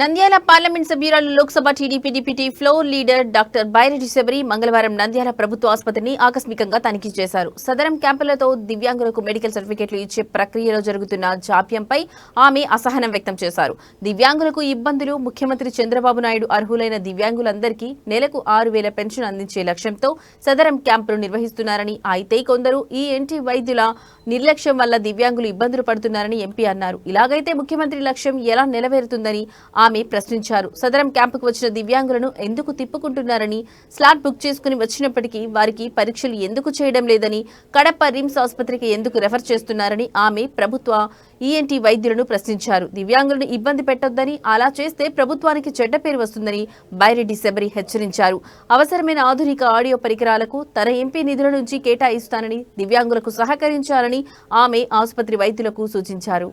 Nandyal parliament సభ్యురాలు Lok Sabha TDP deputy floor leader doctor Byreddy Shabari మంగళవారం నంద్యాల ప్రభుత్వ ఆసుపత్రిని ఆకస్మికంగా తనిఖీ చేశారు. సదరం క్యాంపులతో దివ్యాంగులకు మెడికల్ సర్టిఫికెట్లు ఇచ్చే ప్రక్రియలో జరుగుతున్న జాప్యంపై ఆమె అసహనం వ్యక్తం చేశారు. దివ్యాంగులకు ఇబ్బందులు ముఖ్యమంత్రి చంద్రబాబు నాయుడు అర్హులైన దివ్యాంగులందరికీ నెలకు ఆరు వేల పెన్షన్ అందించే లక్ష్యంతో సదరం క్యాంపులు నిర్వహిస్తున్నారని అయితే కొందరు ఈ ఎన్టీ వైద్యుల నిర్లక్ష్యం వల్ల దివ్యాంగులు ఇబ్బందులు పడుతున్నారని ఎంపీ అన్నారు. ఇలాగైతే ముఖ్యమంత్రి లక్ష్యం ఎలా నెరవేరుతుందని ఆమె ప్రశ్నించారు. సదరం క్యాంపుకు వచ్చిన దివ్యాంగులను ఎందుకు తిప్పుకుంటున్నారని స్లాట్ బుక్ చేసుకుని వచ్చినప్పటికీ వారికి పరీక్షలు ఎందుకు చేయడం లేదని కడప రిమ్స్ ఆసుపత్రికి ఎందుకు రెఫర్ చేస్తున్నారని ఆమె ప్రభుత్వ ఈఎన్టీ వైద్యులను ప్రశ్నించారు. దివ్యాంగులను ఇబ్బంది పెట్టొద్దని అలా చేస్తే ప్రభుత్వానికి చెడ్డ పేరు వస్తుందని బైరెడ్డి శబరి హెచ్చరించారు. అవసరమైన ఆధునిక ఆడియో పరికరాలకు తన ఎంపీ నిధుల నుంచి కేటాయిస్తానని దివ్యాంగులకు సహకరించాలని ఆమె ఆసుపత్రి వైద్యులకు సూచించారు.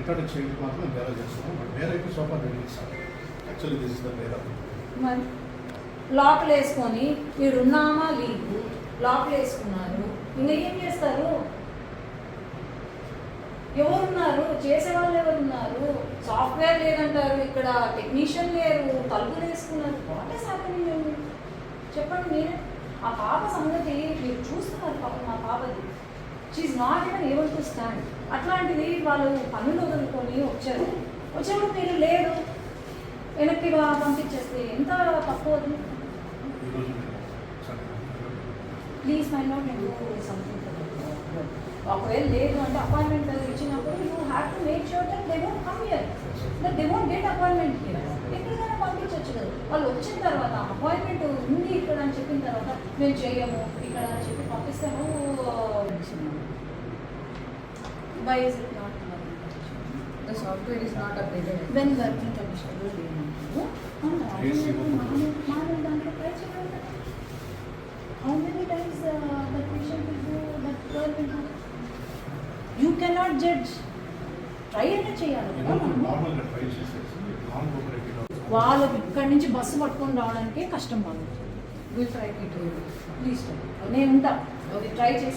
ఫండమెంటల్ చేశారు మాత్రం బేరా చేస్తున్నాం బట్ వేరే అయితే సోఫా రెడీ ఇస్తాం యాక్చువల్లీ దిస్ ఇస్ ద బేరా మరి లాక్లు వేసుకొని మీరు ఉన్నామా లీవు లాక్లు వేసుకున్నారు. ఇంకా ఏం చేస్తారు? ఎవరున్నారు? చేసేవాళ్ళు ఎవరున్నారు? సాఫ్ట్వేర్ లేదంటారు ఇక్కడ. టెక్నీషియన్ లేరు. తలుపులు వేసుకున్నారు. వాట్ ఈస్ హ్యాపెనింగ్ చెప్పండి మీరే. ఆ పాప సంగతి మీరు చూస్తున్నారు పాప మా పాపది. She's not even able to stand అట్లాంటిది వాళ్ళు పనులు వదులుకొని వచ్చారు. వచ్చినప్పుడు మీరు లేదు వెనక్కి పంపించేస్తే ఎంత తక్కువ అవుతుంది ప్లీజ్ మై నోట్ నేను సంథింగ్ ఒకవేళ లేదు అంటే అపాయింట్మెంట్ ఇచ్చినప్పుడు you have to make sure that they won't come here that they won't get appointment here ఎక్కడికైనా పంపించవచ్చు కదా. వాళ్ళు వచ్చిన తర్వాత అపాయింట్మెంట్ ఉంది ఇక్కడ అని చెప్పిన తర్వాత మేము చేయము. ఇక్కడ అని చెప్పి పంపిస్తాము by is it not The software is not updated. When working condition AC open. దాంట్లో ట్రై చేయాలి కదా how many times that patient will do that girl will do you cannot judge try అంటే చేయాలి కదా ఈరోజు మనము. నార్మల్గా ట్రై చేసేసి లాంగ్ ఓపరేటివ్ వాళ్ళు ఇక్కడి నుంచి బస్సు పట్టుకొని రావడానికే కష్టం వాళ్ళు. To do it. ప్లీజ్ నేను ఉంటా. ట్రై చేసి